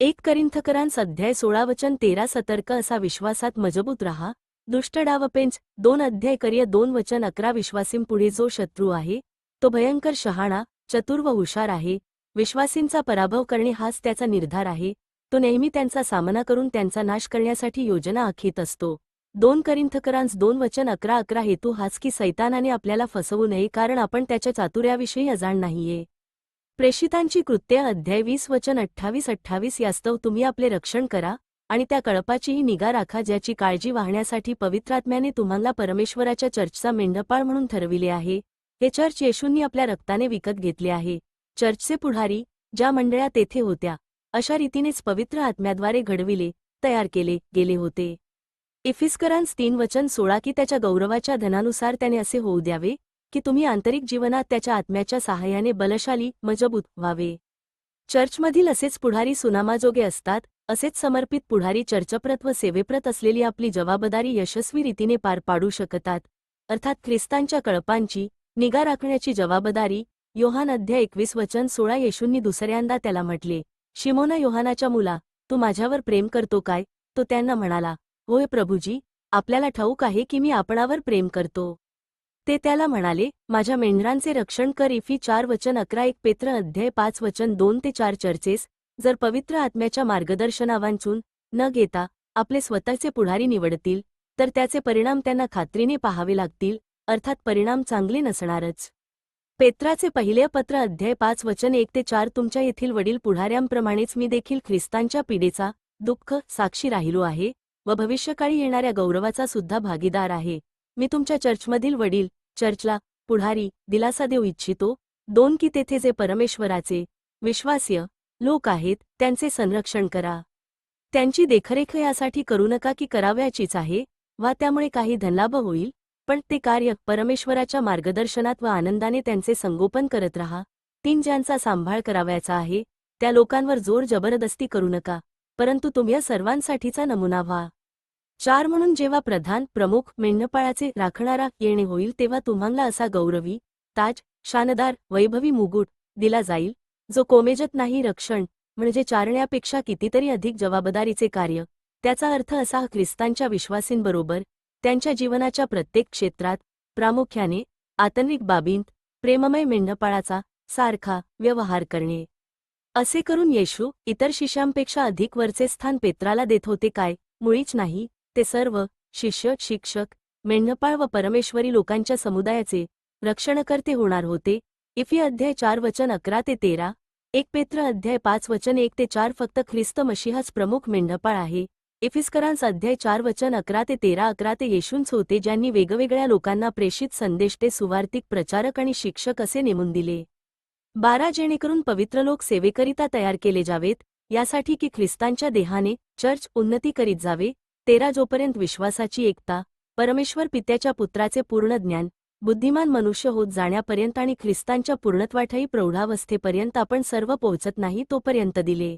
एक करिंथकरांस अध्याय सोळा वचन तेरा सतर्क असा विश्वासात मजबूत रहा. दुष्ट डावपेंच दोन अध्याय करिय दोन वचन अकरा विश्वासीं पुढे जो शत्रू आहे तो भयंकर शहाणा चतुर व हुशार आहे. विश्वासींचा पराभव करणे हाच त्याचा निर्धार आहे. तो नेहमी त्यांचा सामना करून त्यांचा नाश करण्यासाठी योजना आखीत असतो. दोन करिंथकरांस दोन वचन अकरा अकरा हेतू हाच की सैतानाने आपल्याला फसवू नये कारण आपण त्याच्या चातुर्याविषयी अजाण नाहीये. प्रेषितांची कृत्य अध्याय वीस वचन अठ्ठावीस अठ्ठावीस यास्तव तुम्ही आपले रक्षण करा आणि त्या कळपाचीही निगा राखा ज्याची काळजी वाहण्यासाठी पवित्रात्म्याने तुम्हाला परमेश्वराच्या चर्चचा मेंढपाळ म्हणून ठरविले आहे. हे चर्च येशूंनी आपल्या रक्ताने विकत घेतले आहे. चर्चचे पुढारी ज्या मंडळा तेथे होत्या अशा रीतीनेच पवित्र आत्म्याद्वारे घडविले तयार केले गेले होते. इफिस्करांस तीन वचन सोळा की त्याच्या गौरवाच्या धनानुसार त्याने असे होऊ द्यावे की तुम्ही आंतरिक जीवनात त्याच्या आत्म्याच्या सहाय्याने बलशाली मजबूत व्हावे. चर्चमधील असेच पुढारी सुनामाजोगे असतात असेच समर्पित पुढारी चर्चप्रत व सेवेप्रत असलेली आपली जबाबदारी यशस्वी रीतीने पार पाडू शकतात. अर्थात ख्रिस्तांच्या कळपांची निगा राखण्याची जबाबदारी योहान अध्याय एकवीस वचन सोळा येशूंनी दुसऱ्यांदा त्याला म्हटले शिमोना योहानाच्या मुला तू माझ्यावर प्रेम करतो काय? तो त्यांना म्हणाला होय प्रभूजी आपल्याला ठाऊक आहे की मी आपणावर प्रेम करतो. ते त्याला म्हणाले माझ्या मेंढरांचे रक्षण कर. इफी चार वचन अकरा एक पेत्र अध्याय पाच वचन दोन ते चार चर्चेस जर पवित्र आत्म्याच्या मार्गदर्शनावांचून न घेता आपले स्वतःचे पुढारी निवडतील तर त्याचे परिणाम त्यांना खात्रीने पाहावे लागतील अर्थात परिणाम चांगले नसणारच. पेत्राचे पहिले पत्र अध्याय पाच वचन एक ते चार तुमच्या येथील वडील पुढाऱ्यांप्रमाणेच मी देखील ख्रिस्तांच्या पिढीचा दुःख साक्षी राहिलो आहे व भविष्यकाळी येणाऱ्या गौरवाचा सुद्धा भागीदार आहे. मी तुमच्या चर्चमधील वडील चर्चला पुढारी दिलासा देऊ इच्छितो. दोन की तेथे जे परमेश्वराचे विश्वास्य लोक आहेत त्यांचे संरक्षण करा. त्यांची देखरेख यासाठी करू नका की करावयाचीच आहे वा त्यामुळे काही धनलाभ होईल पण ते कार्य परमेश्वराच्या मार्गदर्शनात व आनंदाने त्यांचे संगोपन करत रहा. तीन ज्यांचा सांभाळ करावयाचा आहे त्या लोकांवर जोर जबरदस्ती करू नका परंतु तुम्ही सर्वांसाठीचा नमुना व्हा. चार म्हणून जेव्हा प्रधान प्रमुख मेंढपाळाचे राखणारा येणे होईल तेव्हा तुम्हाला असा गौरवी ताज शानदार वैभवी मुगुट दिला जाईल जो कोमेजत नाही रक्षण म्हणजे चारण्यापेक्षा कितीतरी अधिक जबाबदारीचे कार्य त्याचा अर्थ असा ख्रिस्तांच्या विश्वासींबरोबर त्यांच्या जीवनाच्या प्रत्येक क्षेत्रात प्रामुख्याने आतंरिक बाबींत प्रेममय मेंढपाळाचा सारखा व्यवहार करणे. असे करून येशू इतर शिष्यांपेक्षा अधिक वरचे स्थान पेत्राला देत होते काय मुळीच नाही ते सर्व शिष्य शिक्षक मेंढपाळ व परमेश्वरी लोकांच्या समुदायाचे रक्षणकर्ते होणार होते. इफी अध्याय चार वचन अकरा ते तेरा एक पेत्र अध्याय पाच वचन एक ते चार फक्त ख्रिस्त मशिहाच प्रमुख मेंढपाळ आहे. इफिस्करांस अध्याय चार वचन अकरा ते तेरा अकरा ते येशूंच होते ज्यांनी वेगवेगळ्या लोकांना प्रेषित संदेश ते सुवार्तिक प्रचारक आणि शिक्षक असे नेमून दिले. बारा जेणेकरून पवित्र लोक सेवेकरिता तयार केले जावेत यासाठी की ख्रिस्तांच्या देहाने चर्च उन्नती करीत जावे तेरा जोपर्यंत विश्वासाची एकता परमेश्वर पित्याच्या पुत्राचे पूर्ण ज्ञान बुद्धिमान मनुष्य होत जाण्यापर्यंत आणि ख्रिस्तांच्या पूर्णत्वाठाई प्रौढावस्थेपर्यंत आपण सर्व पोहोचत नाही तोपर्यंत दिले.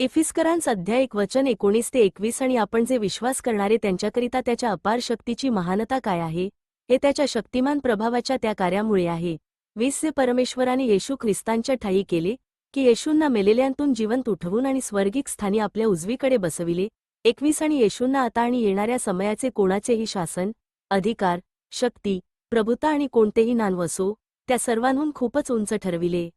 इफिस्करांस अध्याय एक वचन एकोणीस ते एकवीस आणि आपण जे विश्वास करणारे त्यांच्याकरिता त्याच्या अपार शक्तीची महानता काय आहे हे त्याच्या शक्तिमान प्रभावाच्या त्या कार्यामुळे आहे. वीस जे परमेश्वराने येशू ख्रिस्तांच्या ठाई केले की येशूंना मेलेल्यांतून जिवंत उठवून आणि स्वर्गिक स्थानी आपल्या उजवीकडे बसविले एकवीस आणि येशूंना आता आणि येणाऱ्या समयाचे कोणाचेही शासन अधिकार शक्ती प्रभुता आणि कोणतेही नानवसो त्या सर्वांहून खूपच उंच ठरविले.